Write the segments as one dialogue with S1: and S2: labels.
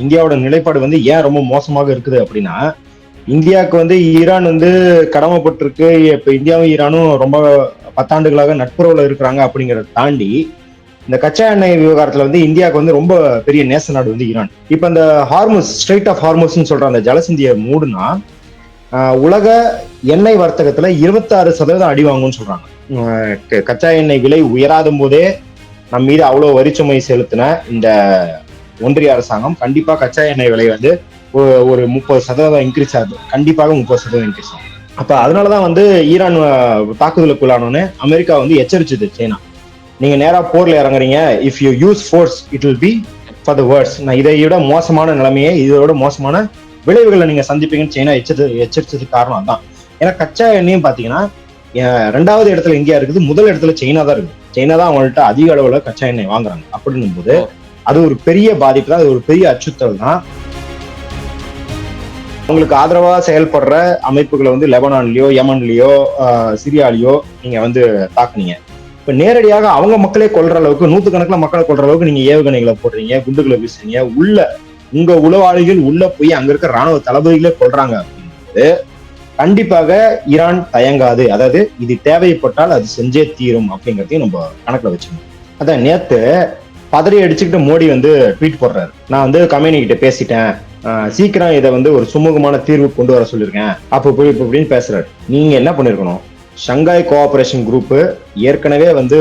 S1: இந்தியாவோட நிலைப்பாடு வந்து ஏன் ரொம்ப மோசமாக இருக்குது அப்படின்னா இந்தியாவுக்கு வந்து ஈரான் வந்து கடமைப்பட்டிருக்கு. இப்ப இந்தியாவும் ஈரானும் ரொம்ப பத்தாண்டுகளாக நட்புறவுல இருக்கிறாங்க அப்படிங்கறத தாண்டி இந்த கச்சா எண்ணெய் விவகாரத்துல வந்து இந்தியாவுக்கு வந்து ரொம்ப பெரிய நேச நாடு வந்து ஈரான். இப்ப அந்த ஹார்மோஸ் ஸ்ட்ரைட் ஆஃப் ஹார்மோஸ்ன்னு சொல்ற அந்த ஜலசந்தியை மூடுனா உலக எண்ணெய் வர்த்தகத்துல இருபத்தாறு சதவீதம் அடி வாங்கும்னு சொல்றாங்க. கச்சா எண்ணெய் விலை உயராத போதே நம்ம மீது அவ்வளவு வரிச்சுமை செலுத்தின இந்த ஒன்றிய அரசாங்கம் கண்டிப்பா கச்சா எண்ணெய் விலை வந்து ஒரு முப்பது சதவீதம் இன்க்ரீஸ் ஆகுது. கண்டிப்பாக முப்பது சதவீதம் இன்க்ரீஸ் ஆகும். அப்ப அதனாலதான் வந்து ஈரான் தாக்குதலுக்குள்ளானோன்னு அமெரிக்கா வந்து எச்சரிச்சது சைனா. நீங்க நேரா போர்ல இறங்குறீங்க. If you use force it will be for the words நான் இதை விட மோசமான நிலைமையை இதோட மோசமான விளைவுகளை நீங்க சந்திப்பீங்கன்னு சைனா எச்சரித்து எச்சரிச்சதுக்கு காரணம் அதான் ஏன்னா கச்சா எண்ணெயும் பாத்தீங்கன்னா ரெண்டாவது இடத்துல இந்தியா இருக்குது. முதல் இடத்துல சைனா தான் இருக்குது. சைனா தான் அவங்கள்ட்ட அதிக அளவுல கச்சா எண்ணெய் வாங்குறாங்க. அப்படின்னும் போது அது ஒரு பெரிய பாதிப்பு தான் அது ஒரு பெரிய அச்சுறுத்தல் தான் உங்களுக்கு ஆதரவா செயல்படுற அமைப்புகளை வந்து லெபனான்லயோ யமன்லயோ சிரியாலேயோ நீங்க வந்து தாக்குனீங்க. இப்ப நேரடியாக அவங்க மக்களே கொள்ற அளவுக்கு நூத்துக்கணக்கில் மக்களை கொள்ற அளவுக்கு நீங்க ஏவுகணைகளை போடுறீங்க குண்டுகளை வீசுறீங்க உள்ள உங்க உளவாளிகள் உள்ள போய் அங்க இருக்க ராணுவ தளபதிகளே கொள்றாங்க அப்படின்றது கண்டிப்பாக ஈரான் தயங்காது. அதாவது இது தேவைப்பட்டால் அது செஞ்சே தீரும் அப்படிங்கறதையும் நம்ம கணக்குல வச்சுக்கணும். அதான் நேத்து பதறி அடிச்சுக்கிட்டு மோடி வந்து ட்வீட் போடுறாரு. நான் வந்து கம்பெனி கிட்ட பேசிட்டேன். சீக்கிரம் இதை வந்து ஒரு சுமூகமான தீர்வு கொண்டு வர சொல்லியிருக்கேன். அப்போ இப்படி இப்ப இப்படின்னு பேசுறாரு. நீங்க என்ன பண்ணிருக்கணும்? ஷங்காய் கோஆபரேஷன் குரூப் ஏற்கனவே வந்து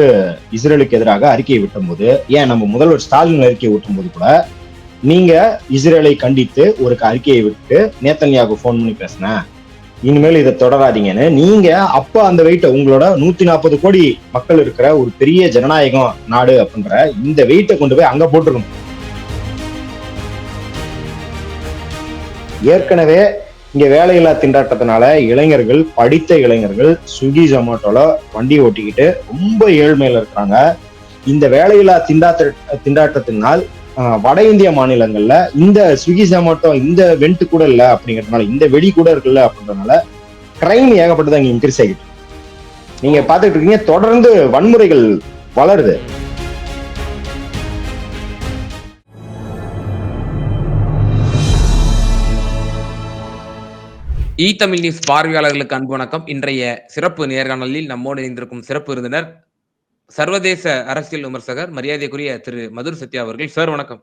S1: இஸ்ரேலுக்கு எதிராக அறிக்கையை விட்டும் போது ஏன் நம்ம முதல்வர் ஸ்டாலின் அறிக்கையை விட்டும்போது கூட நீங்க இஸ்ரேலை கண்டித்து ஒரு அறிக்கையை விட்டு நேத்தன்யாவுக்கு ஃபோன் பண்ணி பேசினேன். இனிமேல் இதை தொடராதீங்கன்னு. நீங்க அப்ப அந்த வெயிட்டை உங்களோட நூத்தி நாற்பது கோடி மக்கள் இருக்கிற ஒரு பெரிய ஜனநாயகம் நாடு அப்படின்ற இந்த வெயிட்டை கொண்டு போய் அங்க போட்டுருக்கணும். ஏற்கனவே இங்க வேலையில்லா திண்டாட்டத்தினால இளைஞர்கள் படித்த இளைஞர்கள் ஸ்விக்கி ஜொமேட்டோல வண்டி ஓட்டிக்கிட்டு ரொம்ப ஏழ்மையில இருக்கிறாங்க. இந்த வேலையில்லா திண்டாட்ட திண்டாட்டத்தினால் வட இந்திய மாநிலங்கள்ல இந்த ஸ்விக்கி ஜொமேட்டோ இந்த வெண்ட் கூட இல்ல அப்படிங்கறதுனால இந்த வெடி கூட இருக்குல்ல அப்படின்றதுனால கிரைம் ஏகப்பட்டது அங்க இன்க்ரீஸ் ஆகிட்டு நீங்க பாத்துட்டு இருக்கீங்க தொடர்ந்து வன்முறைகள் வளருது.
S2: இ தமிழ் நியூஸ் பார்வையாளர்களுக்கு அன்பு வணக்கம். இன்றைய சிறப்பு நேர்காணலில் நம்மோடு இணைந்திருக்கும் சிறப்பு விருந்தினர் சர்வதேச அரசியல் விமர்சகர் மரியாதைக்குரிய திரு மதுர் சத்யா அவர்கள். சார் வணக்கம்.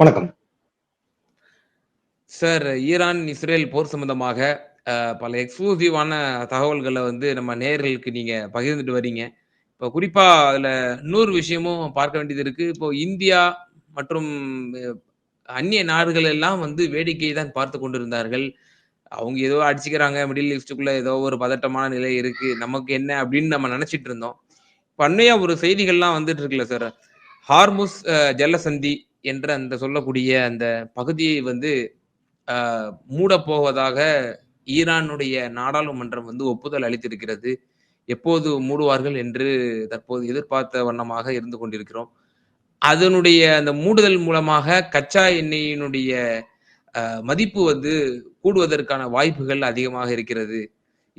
S1: வணக்கம்.
S2: சார் ஈரான் இஸ்ரேல் போர் சம்பந்தமாக பல எக்ஸ்க்ளூசிவான தகவல்களை வந்து நம்ம நேயர்களுக்கு நீங்க பகிர்ந்துட்டு வரீங்க. இப்போ குறிப்பா அதுல இன்னொரு விஷயமும் பார்க்க வேண்டியது இருக்கு. இப்போ இந்தியா மற்றும் அந்நிய நாடுகள் எல்லாம் வந்து வேடிக்கை தான் பார்த்து கொண்டிருந்தார்கள். அவங்க ஏதோ அடிச்சுக்கிறாங்க மிடில் ஈஸ்டுக்குள்ள ஏதோ ஒரு பதட்டமான நிலை இருக்கு. நமக்கு என்ன அப்படின்னு நம்ம நினைச்சிட்டு இருந்தோம். அண்மையா ஒரு செய்திகள்லாம் வந்துட்டு இருக்குல்ல சார் ஹார்முஸ் ஜலசந்தி என்ற அந்த சொல்லக்கூடிய அந்த பகுதியை வந்து மூடப்போவதாக போவதாக ஈரானுடைய நாடாளுமன்றம் வந்து ஒப்புதல் அளித்திருக்கிறது. எப்போது மூடுவார்கள் என்று தற்போது எதிர்பார்த்த வண்ணமாக இருந்து கொண்டிருக்கிறோம். அதனுடைய அந்த மூடுதல் மூலமாக கச்சா எண்ணெயினுடைய மதிப்பு வந்து கூடுவதற்கான வாய்ப்புகள் அதிகமாக இருக்கிறது.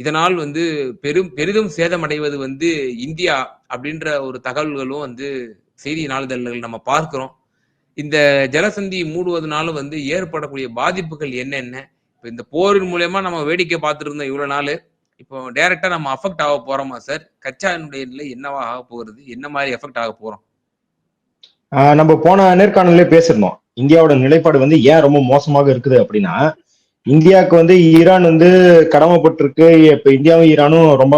S2: இதனால் வந்து பெரும் பெரிதும் சேதமடைவது வந்து இந்தியா அப்படின்ற ஒரு தகவல்களும் வந்து செய்தி நாளிதழ்கள் நம்ம பார்க்கிறோம். இந்த ஜலசந்தி மூடுவதனால வந்து ஏற்படக்கூடிய பாதிப்புகள் என்னென்ன? இப்போ இந்த போரின் மூலயமா நம்ம வேடிக்கை பார்த்துட்டு இருந்தோம் நாள். இப்போ டைரக்டா நம்ம அஃபெக்ட் ஆக போறோமா சார் கச்சானுடைய நிலை என்னவா ஆக போகிறது? என்ன மாதிரி எஃபெக்ட் ஆக போறோம்?
S1: நம்ம போன நேர்காணலே பேசியிருந்தோம். இந்தியாவோட நிலைப்பாடு வந்து ஏன் ரொம்ப மோசமாக இருக்குது அப்படின்னா இந்தியாவுக்கு வந்து ஈரான் வந்து கடமைப்பட்டிருக்கு. இப்ப இந்தியாவும் ஈரானும் ரொம்ப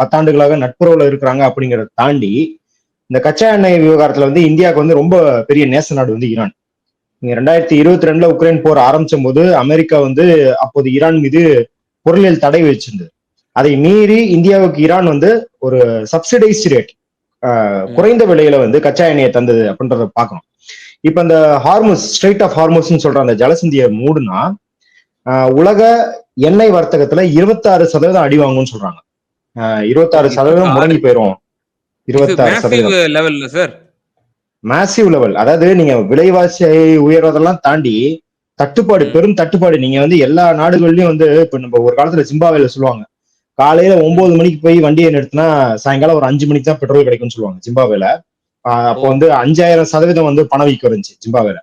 S1: பத்தாண்டுகளாக நட்புறவுல இருக்கிறாங்க அப்படிங்கறத தாண்டி இந்த கச்சா எண்ணெய் விவகாரத்துல வந்து இந்தியாவுக்கு வந்து ரொம்ப பெரிய நேச நாடு வந்து ஈரான். நீங்க ரெண்டாயிரத்தி இருபத்தி ரெண்டுல உக்ரைன் போர் ஆரம்பிச்ச போது அமெரிக்கா வந்து அப்போது ஈரான் மீது பொருளியல் தடை வச்சிருந்தது அதை மீறி இந்தியாவுக்கு ஈரான் வந்து ஒரு சப்சிடைஸ் ரேட் குறைந்த விலையில வந்து கச்சா எண்ணெயை தந்தது அப்படின்றத பார்க்கணும். இப்ப இந்த ஹார்மோஸ் ஸ்ட்ரைட் ஆஃப் ஹார்மோஸ்னு சொல்ற அந்த ஜலசந்தியை மூடுனா உலக எண்ணெய் வர்த்தகத்துல இருபத்தாறு சதவீதம் அடி வாங்கும்னு சொல்றாங்க. இருபத்தாறு சதவீதம் முடங்கி போயிரும். இருபத்தாறு சதவீதம்.
S2: சார்
S1: மேசிவ் லெவல் அதாவது நீங்க விலைவாசி உயர்வதெல்லாம் தாண்டி தட்டுப்பாடு. பெரும் தட்டுப்பாடு. நீங்க வந்து எல்லா நாடுகள்லயும் வந்து இப்ப நம்ம ஒரு காலத்துல ஜிம்பாவேல சொல்லுவாங்க. காலையில ஒன்பது மணிக்கு போய் வண்டியை நிறுத்தினா சாயங்காலம் ஒரு அஞ்சு மணிக்கு தான் பெட்ரோல் கிடைக்கும்னு சொல்லுவாங்க ஜிம்பாவேல அப்போ. வந்து அஞ்சாயிரம் சதவீதம் வந்து பணவீக்கம் இருந்துச்சு ஜிம்பாவேல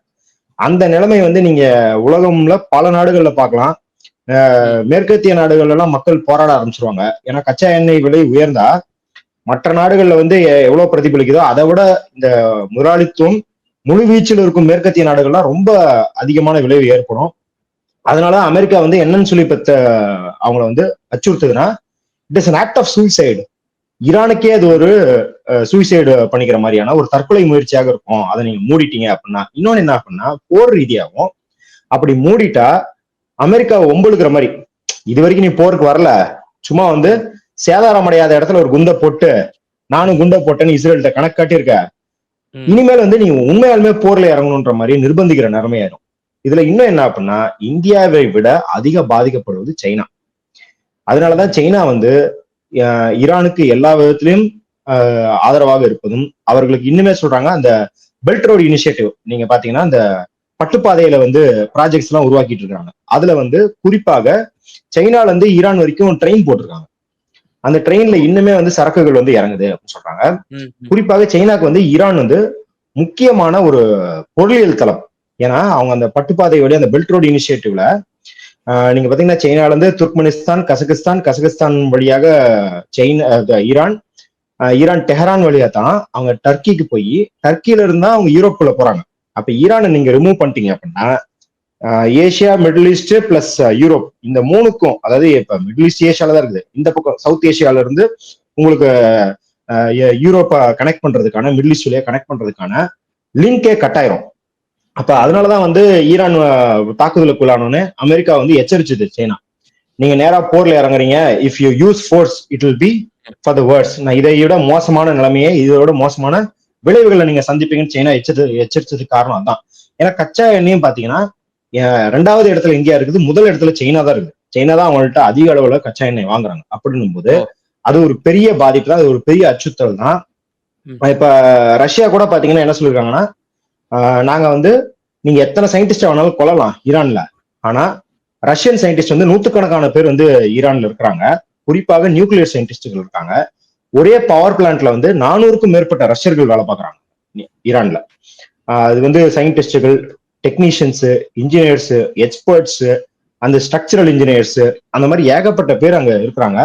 S1: அந்த நிலைமை வந்து நீங்க உலகம்ல பல நாடுகள்ல பார்க்கலாம். மேற்கத்திய நாடுகள்ல எல்லாம் மக்கள் போராட ஆரம்பிச்சிருவாங்க. ஏன்னா கச்சா எண்ணெய் விலை உயர்ந்தா மற்ற நாடுகள்ல வந்து எவ்வளவு பிரதிபலிக்குதோ அதை விட இந்த முதலாளித்துவம் முழு வீச்சில் இருக்கும் மேற்கத்திய நாடுகள்லாம் ரொம்ப அதிகமான விளைவு ஏற்படும். அதனால அமெரிக்கா வந்து என்னன்னு சொல்லி பத்த அவங்கள வந்து அச்சுறுத்துதுன்னா it is an act of suicide ஈரானுக்கே அது ஒரு சூசைடு பண்ணிக்கிற மாதிரியான ஒரு தற்கொலை முயற்சியாக இருக்கும். அதை நீங்க மூடிட்டீங்க அப்படின்னா இன்னொன்னு என்ன அப்படின்னா போர் ரீதியாகவும் அப்படி மூடிட்டா அமெரிக்கா ஒம்பளுக்கிற மாதிரி இது வரைக்கும் நீ போருக்கு வரல சும்மா வந்து சேதாரம் அடையாத இடத்துல ஒரு குண்டை போட்டு நானும் குண்டை போட்டேன்னு இஸ்ரேல்கிட்ட கணக்கு காட்டியிருக்க. இனிமேல் வந்து நீங்க உண்மையாலுமே போர்ல இறங்கணுன்ற மாதிரி நிர்பந்திக்கிற நிலைமையாயிரும். இதுல இன்னும் என்ன அப்படின்னா இந்தியாவை விட அதிக பாதிக்கப்படுவது சைனா. அதனாலதான் சைனா வந்து ஈரானுக்கு எல்லா விதத்திலையும் அஹ், ஆதரவாக இருப்பதும் அவர்களுக்கு இன்னுமே சொல்றாங்க அந்த பெல்ட் ரோடு இனிஷியேட்டிவ் நீங்க பாத்தீங்கன்னா அந்த பட்டுப்பாதையில வந்து ப்ராஜெக்ட்ஸ் எல்லாம் உருவாக்கிட்டு இருக்காங்க. அதுல வந்து குறிப்பாக சைனால இருந்து ஈரான் வரைக்கும் ட்ரெயின் போட்டிருக்காங்க. அந்த ட்ரெயின்ல இன்னுமே வந்து சரக்குகள் வந்து இறங்குது அப்படின்னு சொல்றாங்க. குறிப்பாக சைனாக்கு வந்து ஈரான் வந்து முக்கியமான ஒரு பொருளியல் தளம். ஏன்னா அவங்க அந்த பட்டுப்பாதை வழி அந்த பெல்ட் ரோடு இனிஷியேட்டிவ்ல நீங்க பாத்தீங்கன்னா சைனாலேருந்து இருந்து துர்க்மெனிஸ்தான் கசகஸ்தான் கசகஸ்தான் வழியாக சைனா ஈரான். ஈரான் டெஹரான் வழியா தான் அவங்க டர்க்கிக்கு போய் டர்க்கில இருந்தா அவங்க யூரோப்புக்குள்ள போறாங்க. அப்ப ஈரானை நீங்க ரிமூவ் பண்ணிட்டீங்க அப்படின்னா Asia middle east plus Europe இந்த மூணுக்கும் அதாவது இப்ப மிடில் ஈஸ்ட் ஏஷியால தான் இருக்குது. இந்த பக்கம் சவுத் ஏஷியால இருந்து உங்களுக்கு யூரோப்பா யூரோப்பை கனெக்ட் பண்றதுக்கான மிடில் ஈஸ்ட் வழியா கனெக்ட் பண்றதுக்கான லிங்கே கட்டாயிரும். அப்ப அதனாலதான் வந்து ஈரான் தாக்குதலுக்குள்ளானோன்னு அமெரிக்கா வந்து எச்சரிச்சது சைனா. நீங்க நேரா போர்ல இறங்குறீங்க. If you use force it will be for the words நான் இதை விட மோசமான நிலைமையை இதோட மோசமான விளைவுகளை நீங்க சந்திப்பீங்கன்னு சைனா எச்சரித்து எச்சரிச்சதுக்கு காரணம் அதான். ஏன்னா கச்சா எண்ணெயும் பாத்தீங்கன்னா ரெண்டாவது இடத்துல இந்தியா இருக்குது. முதல் இடத்துல சைனா தான் இருக்குது. சைனா தான் அவங்கள்ட்ட அதிக அளவுல கச்சா எண்ணெய் வாங்குறாங்க. அப்படின்னும் போது. அது ஒரு பெரிய பாதிப்பு தான். அது ஒரு பெரிய அச்சுறுத்தல் தான். இப்ப ரஷ்யா கூட பாத்தீங்கன்னா என்ன சொல்லிருக்காங்கன்னா நாங்க வந்து நீங்க எத்தனை சயின்டிஸ்ட் வேணாலும் கொல்லலாம் ஈரான்ல. ஆனா ரஷ்யன் சயின்டிஸ்ட் வந்து நூத்துக்கணக்கான பேர் வந்து ஈரான்ல இருக்கிறாங்க. குறிப்பாக நியூக்ளியர் சயின்டிஸ்டுகள் இருக்காங்க. ஒரே பவர் பிளான்ட்ல வந்து நானூறுக்கும் மேற்பட்ட ரஷ்யர்கள் வேலை பார்க்குறாங்க ஈரான்ல. அது வந்து சயின்டிஸ்டுகள் டெக்னீஷியன்ஸு இன்ஜினியர்ஸு எக்ஸ்பர்ட்ஸு அந்த ஸ்ட்ரக்சரல் இன்ஜினியர்ஸு அந்த மாதிரி ஏகப்பட்ட பேர் அங்கே இருக்கிறாங்க.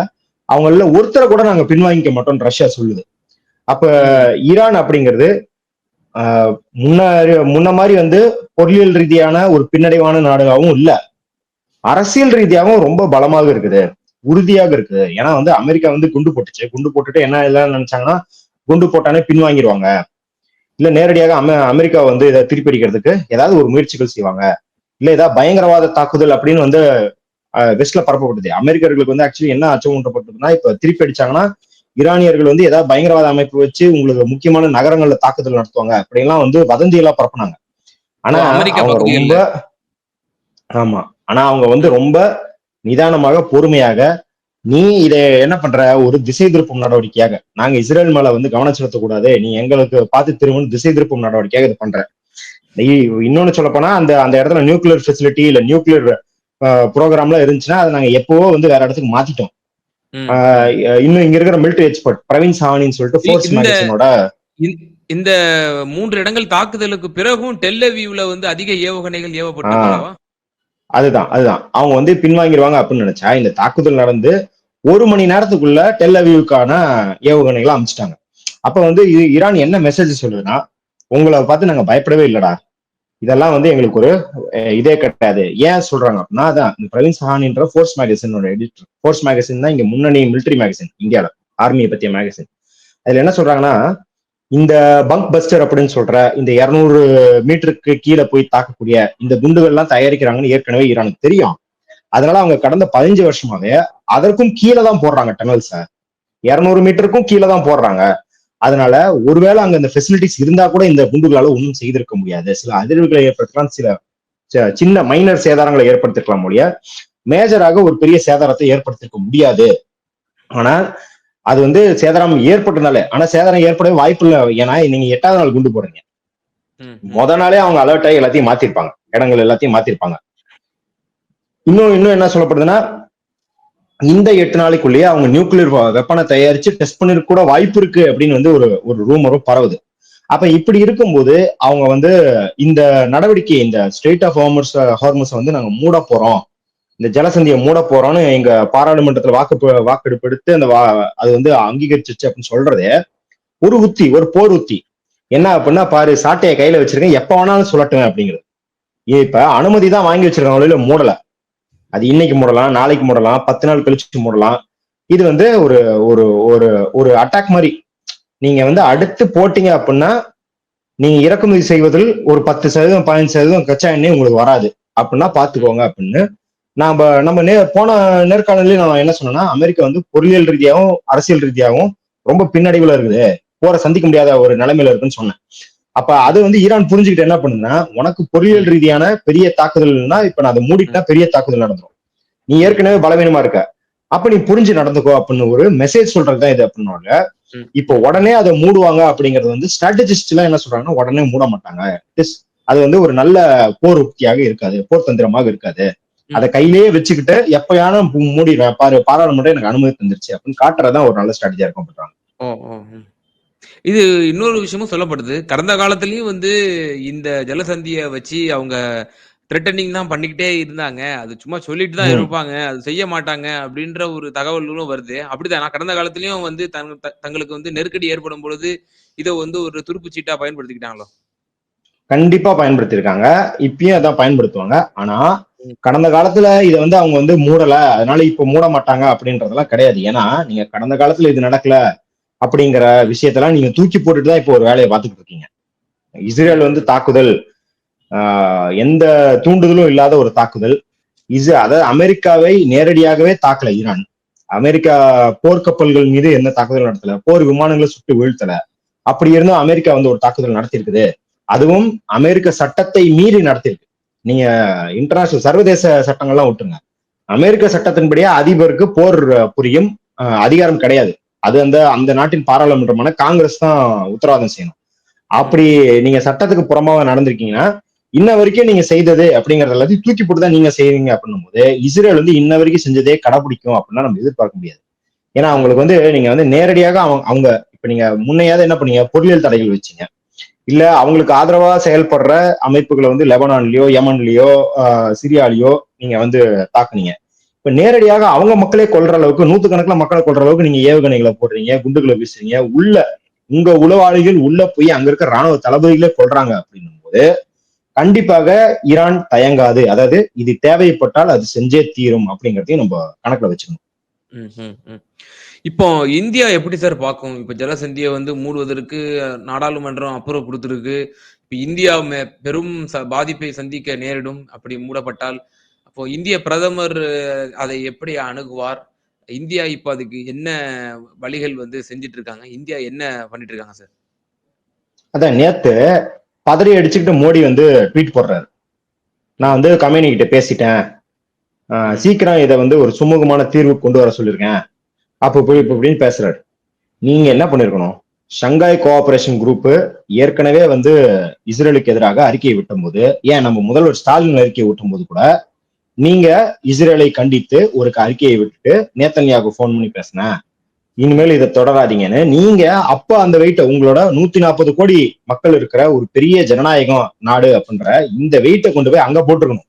S1: அவங்கள ஒருத்தரை கூட நாங்கள் பின்வாங்கிக்க மாட்டோம் ரஷ்யா சொல்லுது. அப்போ ஈரான் அப்படிங்கிறது ஆஹ் முன்ன முன்ன மாதிரி வந்து பொருளியல் ரீதியான ஒரு பின்னடைவான நாடுகாவும் இல்ல. அரசியல் ரீதியாகவும் ரொம்ப பலமாக இருக்குது. உறுதியாக இருக்குது. ஏன்னா வந்து அமெரிக்கா வந்து குண்டு போட்டுச்சு. குண்டு போட்டுட்டு என்ன எல்லாம் நினைச்சாங்கன்னா குண்டு போட்டானே பின்வாங்கிடுவாங்க இல்ல நேரடியாக அமெ அமெரிக்கா வந்து இதை திருப்பிடிக்கிறதுக்கு ஏதாவது ஒரு முயற்சிகள் செய்வாங்க. இல்ல ஏதாவது பயங்கரவாத தாக்குதல் அப்படின்னு வந்து ஆஹ் வெஸ்ட்ல பரப்பப்பட்டது. அமெரிக்கர்களுக்கு வந்து ஆக்சுவலி என்ன அச்சம் ஊட்டப்பட்டதுன்னா இப்ப திருப்பி அடிச்சாங்கன்னா ஈரானியர்கள் வந்து ஏதாவது பயங்கரவாத அமைப்பு வச்சு உங்களுக்கு முக்கியமான நகரங்கள்ல தாக்குதல் நடத்துவாங்க. அப்படிலாம் வந்து வதந்தி எல்லாம் பரப்புனாங்க. ஆனா அவங்க. ரொம்ப ஆமா. ஆனா அவங்க வந்து ரொம்ப நிதானமாக பொறுமையாக நீ இதை என்ன பண்ற? ஒரு திசை திருப்பும் நடவடிக்கையாக. நாங்க இஸ்ரேல் மேல வந்து கவனம் செலுத்தக்கூடாது. நீ எங்களுக்கு பார்த்து திரும்பணும் திசை திருப்பும் நடவடிக்கையாக இது பண்ற. இன்னொன்னு சொல்ல போனா அந்த அந்த இடத்துல நியூக்ளியர் ஃபெசிலிட்டி இல்ல நியூக்ளியர் ப்ரோக்ராம்லாம் இருந்துச்சுன்னா அதை நாங்க எப்பவோ வந்து வேற இடத்துக்கு மாத்திட்டோம். இன்னும் இங்க இருக்கிற மிலிட்டரி எக்ஸ்பர்ட் பிரவீன் சாவனின்னு சொல்லிட்டு ஃபோர்ஸ் மேகசினோட
S2: இந்த- மூன்று இடங்கள் தாக்குதலுக்கு பிறகும் டெல்லவியூல வந்து அதிக ஏவுகணைகள் ஏவப்பட்டனவா
S1: அதுதான் அதுதான். அவங்க வந்து பின்வாங்கிடுவாங்க அப்படின்னு நினைச்சா இந்த தாக்குதல் நடந்து ஒரு மணி நேரத்துக்குள்ள டெல் அவீவுக்கான ஏவுகணைகளை அமைச்சிட்டாங்க. அப்ப வந்து இது ஈரான் என்ன மெசேஜ் சொல்லுதுன்னா உங்களை பார்த்து நாங்க பயப்படவே இல்லடா. இதெல்லாம் வந்து எங்களுக்கு ஒரு இதே கிடையாது. ஏன் சொல்றாங்க அப்படின்னா அதான் இந்த பிரவீன் சஹானின்ற ஃபோர்ஸ் மேகசினோட எடிட்டர் ஃபோர்ஸ் மேகசின் தான் இங்க முன்னணி மிலிட்டரி மேகசின் இந்தியாவில ஆர்மியை பத்திய மேகசின் அதுல என்ன சொல்றாங்கன்னா இந்த பங்க் பஸ்டர் அப்படின்னு சொல்ற இந்த இருநூறு மீட்டருக்கு கீழே போய் தாக்கக்கூடிய இந்த குண்டுகள்லாம் தயாரிக்கிறாங்கன்னு ஏற்கனவே ஈரானுக்கு தெரியும். அதனால அவங்க கடந்த பதினஞ்சு வருஷமாவே அதற்கும் கீழே தான் போடுறாங்க டனல்ஸ இருநூறு மீட்டருக்கும் கீழே தான் போடுறாங்க. அதனால ஒருவேளை அங்க இந்த ஃபெசிலிட்டிஸ் இருந்தா கூட இந்த குண்டுகளால ஒன்றும் செய்திருக்க முடியாது. சில அதிர்வுகளை ஏற்படுத்தலாம் சில சின்ன மைனர் சேதாரங்களை ஏற்படுத்திருக்கலாம் ஒழிய மேஜராக ஒரு பெரிய சேதாரத்தை ஏற்படுத்திருக்க முடியாது. ஆனா அது வந்து சேதாரம் ஏற்பட்டனால ஆனா சேதாரம் ஏற்படவே வாய்ப்பு இல்லை. ஏன்னா நீங்க எட்டாவது நாள் குண்டு
S2: ம்.
S1: முத நாளே அவங்க அலர்ட் ஆகி எல்லாத்தையும் மாத்திருப்பாங்க. இடங்கள் எல்லாத்தையும் மாத்திருப்பாங்க. இன்னும் இன்னும் என்ன சொல்லப்படுதுன்னா இந்த எட்டு நாளைக்குள்ளேயே அவங்க நியூக்ளியர் வெப்பனை தயாரிச்சு டெஸ்ட் பண்ணிருக்க கூட வாய்ப்பு இருக்கு அப்படின்னு வந்து ஒரு ஒரு ரூமரும் பரவுது. அப்ப இப்படி இருக்கும்போது அவங்க வந்து இந்த நடவடிக்கை இந்த ஸ்டேட் ஆஃப் ஹோமர்ஸ் ஹார்மர்ஸ் வந்து நாங்க மூட போறோம். இந்த ஜலசந்தியை மூட போறோம்னு எங்க பாராளுமன்றத்துல வாக்கு வாக்கெடுப்பு எடுத்து அந்த வா- அது வந்து அங்கீகரிச்சிச்சு அப்படின்னு சொல்றதே ஒரு உத்தி ஒரு போர் உத்தி. என்ன அப்படின்னா பாரு சாட்டையை கையில வச்சிருக்கேன் எப்ப வேணாலும் சொல்லட்டுவேன் அப்படிங்கிறது. இப்ப அனுமதி தான் வாங்கி வச்சிருக்காங்க மூடல. அது இன்னைக்கு மூடலாம் நாளைக்கு மூடலாம் பத்து நாள் கழிச்சு மூடலாம். இது வந்து ஒரு ஒரு ஒரு ஒரு அட்டாக் மாதிரி. நீங்க வந்து அடுத்து போட்டீங்க அப்படின்னா நீங்க இறக்குமதி செய்வதில் ஒரு பத்து சதவீதம் பதினஞ்சு சதவீதம் கச்சா எண்ணெய் உங்களுக்கு வராது. அப்படின்னா பாத்துக்கோங்க அப்படின்னு. நாம நம்ம நே போன நேர்காணலையும் நான் என்ன சொன்னேன்னா அமெரிக்கா வந்து பொருளியல் ரீதியாகவும் அரசியல் ரீதியாகவும் ரொம்ப பின்னடைவுல இருக்குது. போரை சந்திக்க முடியாத ஒரு நிலைமையில இருக்குன்னு சொன்னேன். அப்ப அது வந்து ஈரான் புரிஞ்சுக்கிட்டு என்ன பண்ணுதுன்னா உனக்கு பொருளியல் ரீதியான பெரிய தாக்குதல்னா இப்ப நான் அதை மூடிட்டா பெரிய தாக்குதல் நடந்துரும் நீ ஏற்கனவே பலவீனமா இருக்க அப்ப நீ புரிஞ்சு நடந்துக்கோ அப்படின்னு ஒரு மெசேஜ் சொல்றதுதான் இது அப்படின்னாங்க
S2: ம்.
S1: இப்போ உடனே அதை மூடுவாங்க அப்படிங்கிறது வந்து ஸ்ட்ராட்டஜிஸ்ட் எல்லாம் என்ன சொல்றாங்கன்னா உடனே மூட மாட்டாங்க அது வந்து ஒரு நல்ல போர் உத்தியாக இருக்காது போர் தந்திரமாக இருக்காது. அதை கையிலேயே வச்சுக்கிட்டு எப்பயான மூடிடுவேன் பாரு பாராளுமன்றம் எனக்கு அனுமதி தந்துருச்சு அப்படின்னு காட்டுறதுதான் ஒரு நல்ல ஸ்ட்ராட்டஜியா இருக்கும் பண்றாங்க.
S2: இது இன்னொரு விஷயமும் சொல்லப்படுது. கடந்த காலத்துலயும் வந்து இந்த ஜலசந்தியை வச்சு அவங்க த்ரெட்டனிங் தான் பண்ணிக்கிட்டே இருந்தாங்க. அது சும்மா சொல்லிட்டு தான். இருப்பாங்க. அது செய்ய மாட்டாங்க அப்படின்ற ஒரு தகவல்களும் வருது. அப்படிதான். நான் கடந்த காலத்துலயும் வந்து தங்களுக்கு வந்து நெருக்கடி ஏற்படும் பொழுது இதை வந்து ஒரு துருப்பு சீட்டா பயன்படுத்திக்கிட்டாங்களோ?
S1: கண்டிப்பா பயன்படுத்தியிருக்காங்க. இப்பயும் அதான் பயன்படுத்துவாங்க. ஆனா. கடந்த காலத்துல இதை வந்து அவங்க வந்து மூடல. அதனால இப்ப மூட மாட்டாங்க அப்படின்றதெல்லாம் கிடையாது. ஏன்னா நீங்க கடந்த காலத்துல இது நடக்கல. அப்படிங்கிற விஷயத்தெல்லாம் நீங்க தூக்கி போட்டுட்டு தான் இப்போ ஒரு வேலையை பார்த்துட்டு இருக்கீங்க. இஸ்ரேல் வந்து தாக்குதல் ஆஹ் எந்த தூண்டுதலும் இல்லாத ஒரு தாக்குதல். இது அதாவது அமெரிக்காவை நேரடியாகவே தாக்கல ஈரான். அமெரிக்கா போர்க்கப்பல்கள் மீது எந்த தாக்குதல் நடத்தல போர் விமானங்களை சுட்டு வீழ்த்தல. அப்படி இருந்தும் அமெரிக்கா வந்து ஒரு தாக்குதல் நடத்தியிருக்குது. அதுவும் அமெரிக்க சட்டத்தை மீறி நடத்திருக்கு நீங்க இன்டர்நேஷனல் சர்வதேச சட்டங்கள்லாம் விட்டுருங்க அமெரிக்க சட்டத்தின்படியே அதிபருக்கு போர் புரியும் அஹ், அதிகாரம் கிடையாது. அது அந்த அந்த நாட்டின் பாராளுமன்றமான காங்கிரஸ் தான் உத்தரவாதம் செய்யணும். அப்படி நீங்க சட்டத்துக்கு புறமாக நடந்திருக்கீங்கன்னா இன்ன வரைக்கும் நீங்க செய்தது அப்படிங்கறது எல்லாத்தையும் தூக்கி போட்டு தான் நீங்க செய்வீங்க அப்படின்னும் போது இஸ்ரேல் வந்து இன்ன வரைக்கும் செஞ்சதே கடைபிடிக்கும் அப்படின்னா நம்ம எதிர்பார்க்க முடியாது. ஏன்னா அவங்களுக்கு வந்து நீங்க வந்து நேரடியாக அவங்க அவங்க இப்ப நீங்க முன்னையாவது என்ன பண்ணீங்க? பொருளியல் தடைகள் வச்சீங்க. இல்ல அவங்களுக்கு ஆதரவா செயல்படுற அமைப்புகளை வந்து லெபனான்லயோ யமன்லயோ சிரியாலேயோ சிரியாலயோ நீங்க வந்து தாக்குனீங்க. இப்ப நேரடியாக அவங்க மக்களே கொள்ற அளவுக்கு நூத்துக்கணக்கில் மக்களை கொள்ற அளவுக்கு நீங்க ஏவுகணைகளை போடுறீங்க குண்டுகளை வீசுறீங்க உள்ள உங்க உளவாளிகள் உள்ள போய் அங்க இருக்க ராணுவ தளபதிகளே கொல்றாங்க அப்படின்னும் போது கண்டிப்பாக ஈரான் தயங்காது. அதாவது இது தேவைப்பட்டால் அது செஞ்சே தீரும் அப்படிங்கறதையும் நம்ம கணக்குல வச்சுக்கணும்.
S2: இப்போ இந்தியா எப்படி சார் பார்க்கும்? இப்ப ஜலசந்தியை வந்து மூடுவதற்கு நாடாளுமன்றம் அப்புறம் கொடுத்திருக்கு. இப்ப இந்தியா மே- பெரும் பாதிப்பை சந்திக்க நேரிடும். அப்படி மூடப்பட்டால் அப்போ இந்திய பிரதமர் அதை எப்படி அணுகுவார்? இந்தியா இப்ப அதுக்கு என்ன வழிகள் வந்து செஞ்சிட்டு இருக்காங்க இந்தியா என்ன பண்ணிட்டு இருக்காங்க சார்?
S1: அதான் நேத்து பதறி அடிச்சுக்கிட்டு மோடி வந்து ட்வீட் போடுறாரு. நான் வந்து கம்பெனி கிட்ட பேசிட்டேன். சீக்கிரம் இதை வந்து ஒரு சுமூகமான தீர்வு கொண்டு வர சொல்லியிருக்கேன். அப்போ போய் இப்போ இப்படின்னு பேசுறாரு. நீங்க என்ன பண்ணிருக்கணும்? ஷங்காய் கோஆபரேஷன் குரூப் ஏற்கனவே வந்து இஸ்ரேலுக்கு எதிராக அறிக்கையை விட்டும் போது ஏன் நம்ம முதல்வர் ஸ்டாலின் அறிக்கையை விட்டும்போது கூட நீங்க இஸ்ரேலை கண்டித்து ஒரு அறிக்கையை விட்டுட்டு நேத்தன்யாவுக்கு ஃபோன் பண்ணி பேசினேன் இனிமேல் இதை தொடராதீங்கன்னு நீங்க அப்ப அந்த வெயிட்ட உங்களோட நூத்தி நாற்பது கோடி மக்கள் இருக்கிற ஒரு பெரிய ஜனநாயகம் நாடு அப்படின்ற இந்த வெயிட்டை கொண்டு போய் அங்க போட்டுருக்கணும்.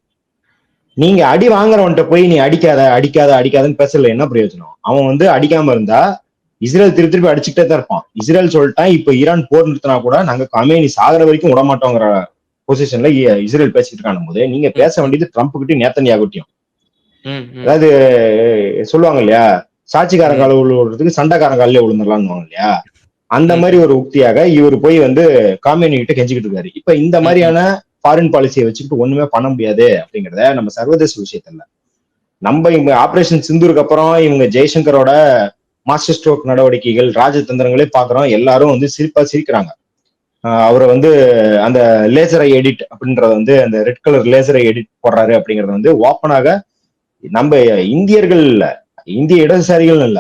S1: நீங்க அடி வாங்குறவன்ட்ட போய் நீ அடிக்காத அடிக்காத அடிக்காதன்னு பேசல என்ன பிரயோஜனம்? அவன் வந்து அடிக்காம இருந்தா இஸ்ரேல் திருப்பி திருப்பி அடிச்சுக்கிட்டே தான் இருப்பான். இஸ்ரேல் சொல்லிட்டான் இப்ப ஈரான் போர் நிறுத்தினா கூட நாங்க கமேனி சாகிற வரைக்கும் விட மாட்டோங்கிற பொசிஷன்ல இஸ்ரேல் பேசிட்டு இருக்கானும் போது நீங்க பேச வேண்டியது ட்ரம்ப் கிட்டயும் நேத்தன்யாகட்டியும்.
S2: ம், ம்.
S1: அதாவது சொல்லுவாங்க இல்லையா? சாட்சிக்காரன் கால விழுறதுக்கு சண்டைக்காரன் காலிலே விழுந்துடலாம்னு இல்லையா? அந்த. மாதிரி ஒரு உக்தியாக இவர் போய் வந்து காமியனி கிட்ட கெஞ்சிக்கிட்டு இருக்காரு. இப்ப இந்த மாதிரியான ஃபாரின் பாலிசியை வச்சுக்கிட்டு ஒண்ணுமே பண்ண முடியாது அப்படிங்கறத நம்ம சர்வதேச விஷயத்துல நம்ம இவங்க ஆபரேஷன் சிந்தூருக்கு அப்புறம் இவங்க ஜெய்சங்கரோட மாஸ்டர் ஸ்ட்ரோக் நடவடிக்கைகள் ராஜதந்திரங்களே பாக்குறோம். எல்லாரும் வந்து சிரிப்பா சிரிக்கிறாங்க. அவரை வந்து அந்த லேசரை எடிட் அப்படின்றத வந்து அந்த ரெட் கலர் லேசரை எடிட் போடுறாரு அப்படிங்கறது வந்து ஓப்பனாக நம்ம இந்தியர்கள் இல்ல இந்திய இடதுசாரிகள் இல்ல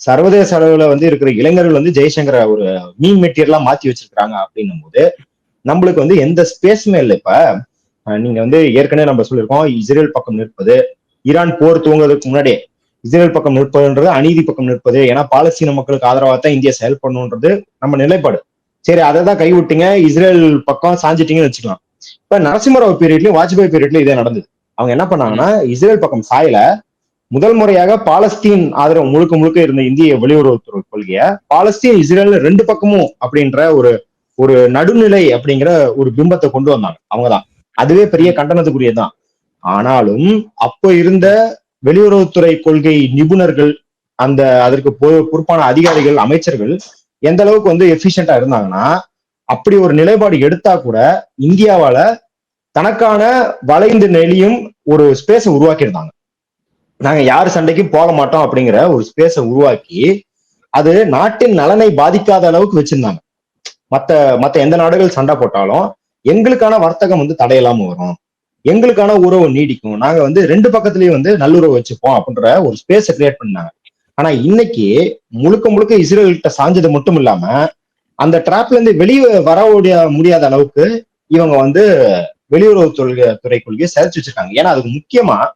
S1: சர்வதேச அளவுல வந்து இருக்கிற இளைஞர்கள் வந்து ஜெய்சங்கரை ஒரு மீன் மெட்டீரியலா மாத்தி வச்சிருக்காங்க அப்படின்னும் போது நம்மளுக்கு வந்து எந்த ஸ்பேஸுமே இல்லை இப்ப. நீங்க வந்து ஏற்கனவே நம்ம சொல்லியிருக்கோம் இஸ்ரேல் பக்கம் நிற்பது ஈரான் போர் தூங்குறதுக்கு முன்னாடியே இஸ்ரேல் பக்கம் நிற்பதுன்றது அநீதி பக்கம் நிற்பது ஏன்னா பாலஸ்தீன மக்களுக்கு ஆதரவாக தான் இந்தியா செயல்படணுன்றது நம்ம நிலைப்பாடு. சரி அதை தான் கைவிட்டீங்க இஸ்ரேல் பக்கம் சாஞ்சிட்டீங்கன்னு வச்சுக்கலாம். இப்ப நரசிம்மராவ் பீரியட்லயும் வாஜ்பாய் பீரியட்லயும் இதே நடந்தது. அவங்க என்ன பண்ணாங்கன்னா இஸ்ரேல் பக்கம் சாயல முதல் முறையாக பாலஸ்தீன் ஆதரவு முழுக்க முழுக்க இருந்த இந்திய வெளியுறவுத்துறை கொள்கைய பாலஸ்தீன் இஸ்ரேல் ரெண்டு பக்கமும் அப்படின்ற ஒரு ஒரு நடுநிலை அப்படிங்கிற ஒரு பிம்பத்தை கொண்டு வந்தாங்க. அவங்கதான். அதுவே பெரிய கண்டனத்துக்குரியதுதான். ஆனாலும் அப்போ இருந்த வெளியுறவுத்துறை கொள்கை நிபுணர்கள் அந்த அதற்கு பொறுப்பான அதிகாரிகள் அமைச்சர்கள் எந்த அளவுக்கு வந்து எஃபிஷியண்டா இருந்தாங்கன்னா அப்படி ஒரு நிலைப்பாடு எடுத்தா கூட இந்தியாவால தனக்கான வளைந்து நெளியும் ஒரு ஸ்பேஸை உருவாக்கியிருந்தாங்க. நாங்க யார் சண்டைக்கும் போக மாட்டோம் அப்படிங்கிற ஒரு ஸ்பேஸை உருவாக்கி அது நாட்டின் நலனை பாதிக்காத அளவுக்கு வச்சிருந்தாங்க. மத்த மத்த எந்த நாடுகள் சண்டை போட்டாலும் எங்களுக்கான வர்த்தகம் வந்து தடையில்லாம வரும். எங்களுக்கான உறவு நீடிக்கும். நாங்க வந்து ரெண்டு பக்கத்துலயும் வந்து நல்லுறவு வச்சுப்போம் அப்படின்ற ஒரு ஸ்பேஸை கிரியேட் பண்ணாங்க ஆனா இன்னைக்கு முழுக்க முழுக்க இஸ்ரேல்கிட்ட சாஞ்சது மட்டும் இல்லாம அந்த டிராப்ல இருந்து வெளியே வர முடியாத அளவுக்கு இவங்க வந்து வெளியுறவு துறை- துறை கொள்கையை சேர்த்து வச்சிருக்காங்க. ஏன்னா அதுக்கு முக்கியமா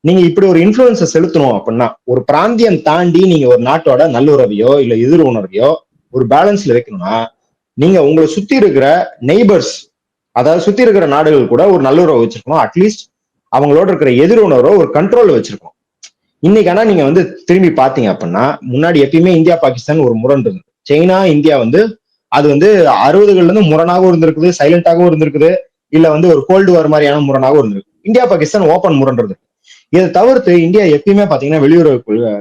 S1: நீங்க இப்படி ஒரு இன்ஃபுளுன்ஸை செலுத்தணும் அப்படின்னா ஒரு பிராந்தியம் தாண்டி நீங்க ஒரு நாட்டோட நல்லுறவையோ இல்ல எதிர் உணர்வையோ ஒரு பேலன்ஸ்ல வைக்கணும்னா நீங்க உங்களை சுத்தி இருக்கிற நெய்பர்ஸ் அதாவது சுத்தி இருக்கிற நாடுகள் கூட ஒரு நல்லுறவு வச்சிருக்கணும். அட்லீஸ்ட் அவங்களோட இருக்கிற எதிர் உணர்வை ஒரு கண்ட்ரோல் வச்சிருக்கணும். இன்னைக்கு ஆனா நீங்க வந்து திரும்பி பாத்தீங்க அப்படின்னா முன்னாடி எப்பயுமே இந்தியா பாகிஸ்தான் ஒரு முரண் இருந்தது. சைனா இந்தியா வந்து அது வந்து அறுபதுகள்ல இருந்து முரணாகவும் இருந்திருக்குது சைலண்டாகவும் இருந்திருக்குது இல்ல வந்து ஒரு கோல்டு வார் மாதிரியான முரணாகவும் இருந்திருக்கு இந்தியா பாகிஸ்தான் ஓப்பன் முரண்றது இதை தவிர்த்து இந்தியா எப்பயுமே பாத்தீங்கன்னா வெளியுறவு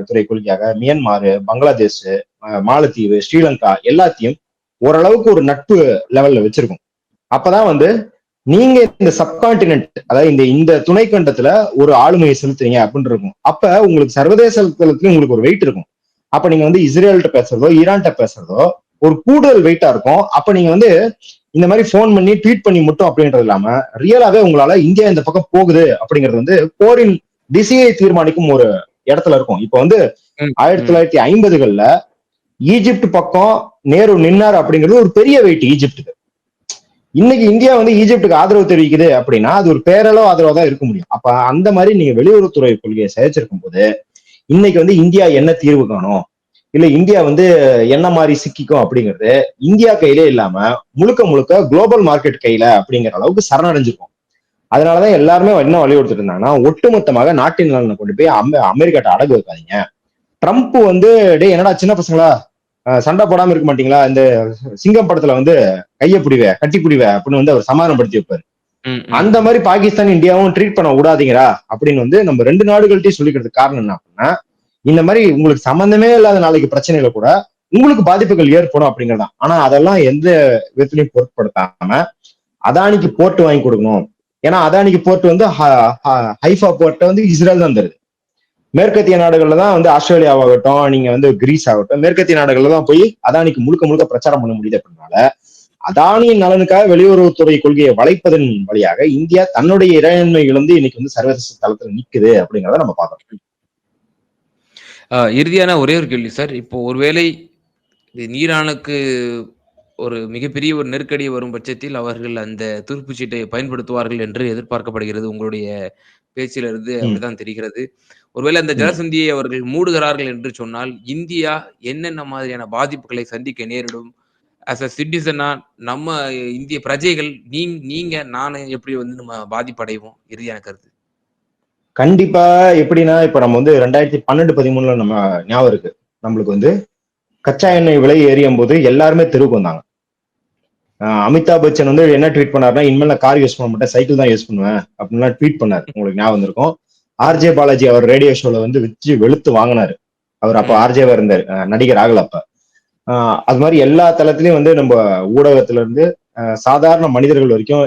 S1: துறை கொள்கையாக மியான்மார் பங்களாதேஷ் மாலத்தீவு ஸ்ரீலங்கா எல்லாத்தையும் ஓரளவுக்கு ஒரு நட்பு லெவல்ல வச்சிருக்கும். அப்பதான் வந்து நீங்க இந்த சப்கான்டினென்ட் அதாவது இந்த இந்த துணைக்கண்டத்துல ஒரு ஆளுமையை செலுத்துறீங்க அப்படின்னு இருக்கும். அப்ப உங்களுக்கு சர்வதேச உங்களுக்கு ஒரு வெயிட் இருக்கும். அப்ப நீங்க வந்து இஸ்ரேல்கிட்ட பேசுறதோ ஈரான்கிட்ட பேசுறதோ ஒரு கூடுதல் வெயிட்டா இருக்கும். அப்ப நீங்க வந்து இந்த மாதிரி ஃபோன் பண்ணி ட்வீட் பண்ணி மட்டும் அப்படின்றது இல்லாம ரியலாவே உங்களால இந்தியா இந்த பக்கம் போகுது அப்படிங்கிறது வந்து போரின் திசையை தீர்மானிக்கும் ஒரு இடத்துல இருக்கும். இப்ப வந்து ஆயிரத்தி தொள்ளாயிரத்தி ஐம்பதுகள்ல ஈஜிப்ட் பக்கம் நேரு நின்னார் அப்படிங்கிறது ஒரு பெரிய வெயிட் ஈஜிப்டுக்கு இன்னைக்கு இந்தியா வந்து ஈஜிப்டுக்கு ஆதரவு தெரிவிக்குது அப்படின்னா அது ஒரு பேரளவு ஆதரவா தான் இருக்க முடியும். அப்ப அந்த மாதிரி நீங்க வெளியுறவுத்துறை கொள்கையை செயற்சிருக்கும் போது இன்னைக்கு வந்து இந்தியா என்ன தீர்வு காணும்? இல்ல இந்தியா வந்து என்ன மாதிரி சிக்கிக்கும் அப்படிங்கிறது இந்தியா கையிலே இல்லாம முழுக்க முழுக்க குளோபல் மார்க்கெட் கையில அப்படிங்கிற அளவுக்கு சரணடைஞ்சிருக்கும். அதனாலதான் எல்லாருமே என்ன வலியுறுத்திட்டு இருந்தாங்கன்னா ஒட்டுமொத்தமாக நாட்டின் நலனை கொண்டு போய் அமெ- அமெரிக்காட்ட அடகு வைக்காதீங்க. ட்ரம்ப் வந்து டேய் என்னடா சின்ன பசங்களா? சண்டை போடாம இருக்க மாட்டீங்களா? இந்த சிங்கம் படத்துல வந்து கைய புடிவே கட்டி புடிவே அப்படின்னு வந்து அவர் சமாதானப்படுத்தி வைப்பாரு. அந்த மாதிரி பாகிஸ்தான் இந்தியாவும் ட்ரீட் பண்ண விடாதீங்கடா அப்படின்னு வந்து நம்ம ரெண்டு நாடுகள்ட்டையும் சொல்லிக்கிறதுக்கு காரணம் என்ன அப்படின்னா இந்த மாதிரி உங்களுக்கு சம்பந்தமே இல்லாத நாளைக்கு பிரச்சனையில கூட உங்களுக்கு பாதிப்புகள் ஏற்படும் அப்படிங்கறதான் ஆனா அதெல்லாம் எந்த விதத்திலையும் பொருட்படுத்தாம அதானிக்கு போர்ட் வாங்கி கொடுக்கணும். ஏன்னா அதானிக்கு போர்ட் வந்து ஹைஃபா போர்ட் வந்து இஸ்ரேல் தான் தருது. மேற்கத்திய நாடுகள்ல தான் வந்து ஆஸ்திரேலியாவாகட்டும் நீங்க வந்து கிரீஸ் ஆகட்டும் மேற்கத்திய நாடுகள்ல தான் போய் அதானிக்கு முழுக்க முழுக்க பிரச்சாரம் பண்ண முடியுது அப்படின்னால அதானியின் நலனுக்காக வெளியுறவுத்துறை கொள்கையை வளைப்பதன் வழியாக இந்தியா தன்னுடைய இறையாண்மை இழந்து இன்னைக்கு வந்து சர்வதேச தளத்துல நிக்குது அப்படிங்கறத நம்ம
S2: அஹ், இறுதியான ஒரே ஒரு கேள்வி சார். இப்போ ஒருவேளை இது ஈரானுக்கு ஒரு மிகப்பெரிய ஒரு நெருக்கடி வரும் பட்சத்தில் அவர்கள் அந்த துருப்புச் சீட்டை பயன்படுத்துவார்கள் என்று எதிர்பார்க்கப்படுகிறது உங்களுடைய பேச்சிலிருந்து. அப்படிதான் தெரிகிறது. ஒருவேளை அந்த. ஜலசந்தியை அவர்கள் மூடுகிறார்கள் என்று சொன்னால் இந்தியா என்னென்ன மாதிரியான பாதிப்புகளை சந்திக்க நேரிடும்? ஆஸ் அ சிட்டிசனா நம்ம இந்திய பிரஜைகள் நீங்க நீங்க நானே எப்படி வந்து நம்ம பாதிப்படைவோம்? இறுதியான கருத்து.
S1: கண்டிப்பா எப்படின்னா இப்ப நம்ம வந்து ரெண்டாயிரத்தி பன்னெண்டு பதிமூணுல நம்ம ஞாபகம் இருக்கு. நம்மளுக்கு வந்து கச்சா எண்ணெய் விலை ஏறியும் போது எல்லாருமே தெருவுக்கு வந்தாங்க. அமிதாப் பச்சன் வந்து என்ன ட்வீட் பண்ணாருன்னா இனிமேல் நான் கார் யூஸ் பண்ண மாட்டேன் சைக்கிள் தான் யூஸ் பண்ணுவேன் அப்படின்லாம் ட்வீட் பண்ணாரு. உங்களுக்கு ஞாபகம் இருக்கும் ஆர்ஜே பாலாஜி அவர் ரேடியோ ஷோல வந்து வச்சு வெளுத்து வாங்கினாரு. அவர் அப்ப. ஆர்ஜேவா இருந்தாரு நடிகர் ஆகல அப்ப. அது மாதிரி எல்லா தளத்திலயும் வந்து நம்ம ஊடகத்துல இருந்து சாதாரண மனிதர்கள் வரைக்கும்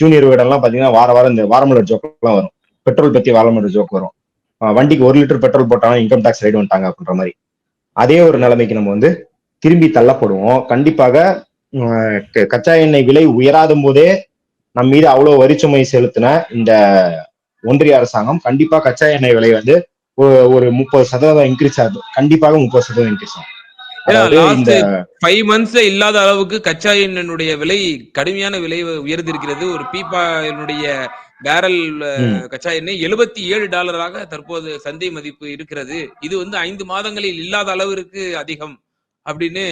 S1: ஜூனியர் வீடெல்லாம் பாத்தீங்கன்னா வார வாரம் இந்த வாரமலர் ஜோக்கெல்லாம் வரும். பெட்ரோல் பத்தி வாரமலர் ஜோக் வரும். வண்டிக்கு ஒரு லிட்டர் பெட்ரோல் போட்டாலும் இன்கம் டாக்ஸ் ரைடு வந்துட்டாங்க அப்படின்ற மாதிரி. அதே ஒரு நிலைமைக்கு நம்ம வந்து திரும்பி தள்ளப்படுவோம். கண்டிப்பாக கச்சா எண்ணெய் விலை உயராத போதே நம் மீது அவ்வளவு வரிச்சுமை செலுத்தின இந்த ஒன்றிய அரசாங்கம் கண்டிப்பா கச்சா எண்ணெய் விலை வந்து ஒரு முப்பது சதவீதம் இன்க்ரீஸ் ஆகுது. கண்டிப்பாக முப்பது சதவீதம் இன்க்ரீஸ் ஆகும்.
S2: ஃபைவ் மந்த்ஸ்ல இல்லாத அளவுக்கு கச்சா எண்ணெயுடைய விலை கடுமையான விலை உயர்ந்திருக்கிறது. ஒரு பீப்பானுடைய பேரல்
S1: ம்,
S2: கச்சா எண்ணெய் எழுபத்தி ஏழு டாலராக தற்போது சந்தை மதிப்பு இருக்கிறது. இது வந்து ஐந்து மாதங்களில் இல்லாத அளவிற்கு அதிகம் அப்படின்னு.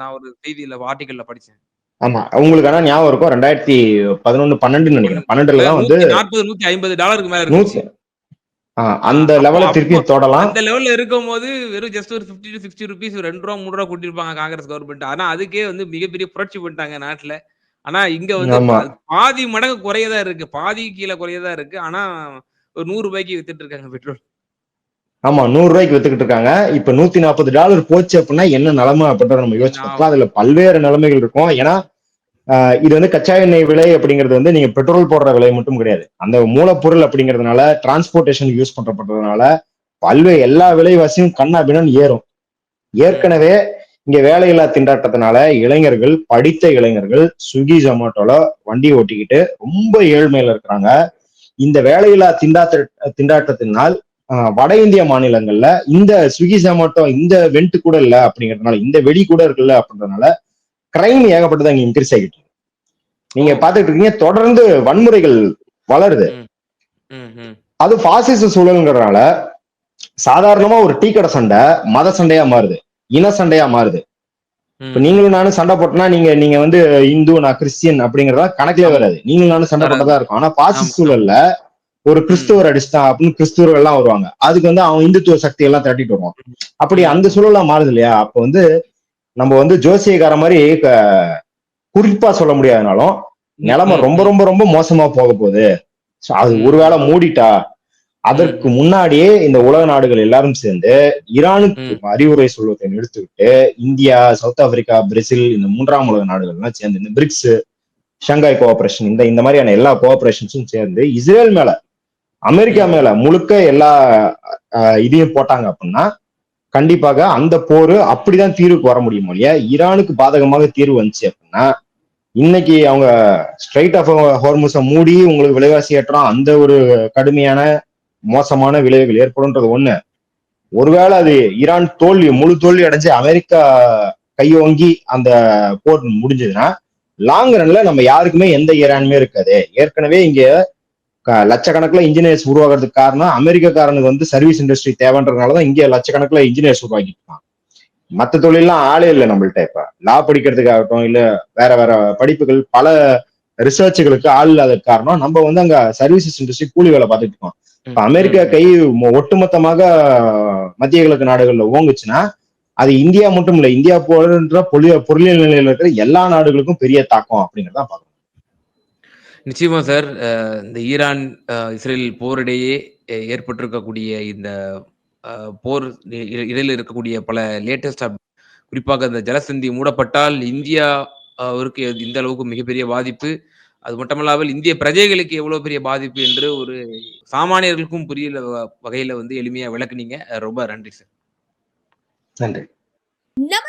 S2: நான் ஒரு செய்தியில ஆர்டிக்கல்ல படிச்சேன்.
S1: ஆமா. உங்களுக்கு ஆனா ஞாபகம் இருக்கும் ரெண்டாயிரத்தி பதினொன்னு பன்னெண்டுன்னு நினைக்கிறேன். பன்னெண்டுல தான் வந்து
S2: நாற்பது நூத்தி ஐம்பது டாலருக்கு மேல
S1: நூத்தி அந்த லெவல திருப்பி தொடலாம்.
S2: அந்த லெவல்ல இருக்கும் போது வெறும் ஜஸ்ட் ஒரு பிப்டி டு சிக்ஸ்டி ருபீஸ் ரெண்டு ரூபா மூணு ரூபா கூட்டிருப்பாங்க காங்கிரஸ் கவர்மெண்ட் ஆனா அதுக்கே வந்து மிகப்பெரிய புரட்சி பண்ணிட்டாங்க நாட்டுல. ஆனா இங்க வந்து பாதி மடங்கு குறையதா இருக்கு. பாதி கீழே குறையதா இருக்கு. ஆனா ஒரு நூறு ரூபாய்க்கு வித்துட்டு இருக்காங்க பெட்ரோல்.
S1: ஆமா நூறு ரூபாய்க்கு வித்துக்கிட்டு இருக்காங்க. இப்ப நூத்தி நாற்பது டாலர் போச்சு அப்படின்னா என்ன நிலைமை அப்படின்றத நம்ம யோசிச்சு பார்க்கலாம். அதுல பல்வேறு நிலைமைகள் இருக்கும். ஏன்னா இது வந்து கச்சா எண்ணெய் விலை அப்படிங்கிறது வந்து நீங்க பெட்ரோல் போடுற விலை மட்டும் கிடையாது. அந்த மூலப்பொருள் அப்படிங்கிறதுனால டிரான்ஸ்போர்ட்டேஷன் யூஸ் பண்றதுனால பல்வேறு எல்லா விலைவாசியும் கண்ணா பின்னான்னு ஏறும். ஏற்கனவே இங்க வேலையில்லா திண்டாட்டத்தினால இளைஞர்கள் படித்த இளைஞர்கள் ஸ்விக்கி ஜொமேட்டோல வண்டி ஓட்டிக்கிட்டு ரொம்ப ஏழ்மையில இருக்கிறாங்க. இந்த வேலையில்லா திண்டாட்ட திண்டாட்டத்தினால் வட இந்திய மாநிலங்கள்ல இந்த ஸ்விக்கி ஜொமேட்டோ இந்த வெண்ட் கூட இல்ல அப்படிங்கறதுனால இந்த வெடி கூட இருக்குல்ல அப்படின்றதுனால கிரைம் ஏகப்பட்டது அங்க இன்க்ரீஸ் ஆகிட்டு இருக்கு நீங்க பாத்துட்டு இருக்கீங்க தொடர்ந்து வன்முறைகள் வளருது. அது பாசிச சூழல்ங்கிறதுனால சாதாரணமா ஒரு டீ கடை சண்டை மத சண்டையா மாறுது இன சண்டையா மாறுது. இப்ப நீங்களும் நானும் சண்டை போட்டோம்னா நீங்க நீங்க வந்து இந்து நான் கிறிஸ்டியன் அப்படிங்கறதா கணக்கிலே வராது நீங்களும் நானும் சண்டை. போட்டதா இருக்கும் ஆனா பாசிச. சூழல்ல ஒரு கிறிஸ்துவர் அடிச்சுட்டான் அப்படின்னு கிறிஸ்துவர்கள் எல்லாம் வருவாங்க. அதுக்கு வந்து அவன் இந்துத்துவ சக்தி எல்லாம் தட்டிட்டு வருவான். அப்படி அந்த சூழல்லாம் மாறுது இல்லையா? அப்ப வந்து நம்ம வந்து ஜோசியக்கார மாதிரி குறிப்பா சொல்ல முடியாதனாலும் நிலைமை ரொம்ப ரொம்ப ரொம்ப மோசமா போக போகுது. அது. ஒருவேளை மூடிட்டா அதற்கு முன்னாடியே இந்த உலக நாடுகள் எல்லாரும் சேர்ந்து ஈரானுக்கு. அறிவுரை சொல்வதை நிறுத்திவிட்டு இந்தியா சவுத் ஆப்பிரிக்கா பிரேசில் இந்த மூன்றாம் உலக நாடுகள் எல்லாம் சேர்ந்து இந்த பிரிக்ஸ் ஷங்காய் கோஆபரேஷன் இந்த இந்த மாதிரியான எல்லா கோஆபரேஷன்ஸும் சேர்ந்து இஸ்ரேல் மேல அமெரிக்கா மேல முழுக்க எல்லா இதையும் போட்டாங்க அப்படின்னா கண்டிப்பாக அந்த போர் அப்படிதான் தீர்வுக்கு வர முடியும் இல்லையா? ஈரானுக்கு பாதகமாக தீர்வு வந்துச்சு அப்படின்னா இன்னைக்கு அவங்க ஸ்ட்ரைட் ஆஃப் ஹோர்முஸை மூடி உங்களுக்கு விலைவாசி ஏற்றம் அந்த ஒரு கடுமையான மோசமான விளைவுகள் ஏற்படும்ன்றது ஒண்ணு. ஒருவேளை அது ஈரான் தோல்வி முழு தோல்வி அடைஞ்சு அமெரிக்கா கையோங்கி அந்த போர் முடிஞ்சதுன்னா லாங் ரன்ல நம்ம யாருக்குமே எந்த ஈரானுமே இருக்காது. ஏற்கனவே இங்க லட்சக்கணக்குல இன்ஜினியர்ஸ் உருவாகிறதுக்கு காரணம் அமெரிக்காக்காரனுக்கு வந்து சர்வீஸ் இண்டஸ்ட்ரி தேவைன்றதுனாலதான் இங்க லட்சக்கணக்குல இன்ஜினியர்ஸ் உருவாக்கிட்டு இருக்கான். மத்த தொழிலாம் ஆளே இல்லை நம்மள்ட்ட இப்ப. லா படிக்கிறதுக்காகட்டும் இல்ல வேற வேற படிப்புகள் பல ரிசர்ச்சுகளுக்கு ஆள் இல்லாத காரணம் நம்ம வந்து அங்க சர்வீசஸ் இண்டஸ்ட்ரி கூலி வேலை பார்த்துட்டு இருக்கோம். இப்ப அமெரிக்கா கை ஒட்டுமொத்தமாக மத்திய கிழக்கு நாடுகள்ல ஓங்குச்சுன்னா அது இந்தியா மட்டும் இல்ல இந்தியா போன்ற பொருளியல் நிலையில இருக்கிற எல்லா நாடுகளுக்கும் பெரிய தாக்கம் அப்படிங்கறத பாக்கணும்
S2: நிச்சயமா சார் அஹ் இந்த ஈரான் இஸ்ரேல் போரிடையே ஏற்பட்டிருக்கக்கூடிய இந்த போர் இடையில இருக்கக்கூடிய பல லேட்டஸ்ட் குறிப்பாக இந்த ஜலசந்தி மூடப்பட்டால் இந்தியா அவருக்கு இந்த அளவுக்கு மிகப்பெரிய பாதிப்பு. அது மட்டுமல்லாமல் இந்திய பிரஜைகளுக்கு எவ்வளவு பெரிய பாதிப்பு என்று ஒரு சாமானியர்களுக்கும் புரியல வ- வகையில வந்து எளிமையா விளக்குனீங்க. ரொம்ப நன்றி சார்.
S1: நன்றி.